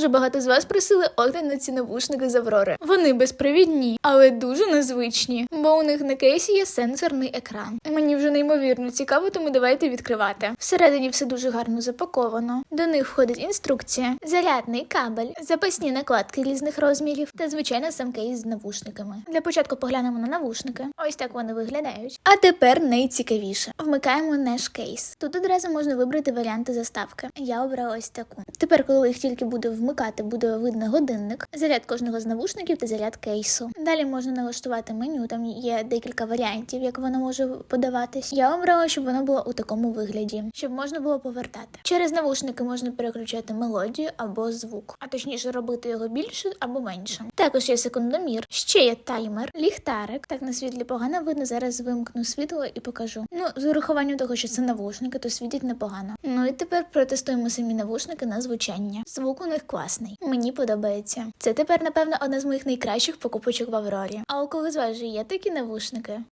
Дуже багато з вас просили огляд на ці навушники з Аврори. Вони безпровідні, але дуже незвичні, бо у них на кейсі є сенсорний екран. Мені вже неймовірно цікаво, тому давайте відкривати. Всередині все дуже гарно запаковано. До них входить інструкція, зарядний кабель, запасні накладки різних розмірів та звичайно сам кейс з навушниками. Для початку поглянемо на навушники. Ось так вони виглядають. А тепер найцікавіше. Вмикаємо наш кейс. Тут одразу можна вибрати варіанти заставки. Я обрала ось таку. Тепер, коли їх тільки буде вмикати, буде видно годинник, заряд кожного з навушників та заряд кейсу. Далі можна налаштувати меню. Там є декілька варіантів, як воно може подаватись. Я обрала, щоб воно було у такому вигляді, щоб можна було повертати. Через навушники можна переключати мелодію або звук, а точніше робити його більше або менше. Також є секундомір, ще є таймер, ліхтарик. Так на світлі погано видно. Зараз вимкну світло і покажу. Ну, з урахуванням того, що це навушники, то світить непогано. Ну і тепер протестуємо самі навушники на звучання. Звук у них класний. Мені подобається. Це тепер, напевно, одна з моїх найкращих покупочок в Аврорі. А у кого з вас же є такі навушники?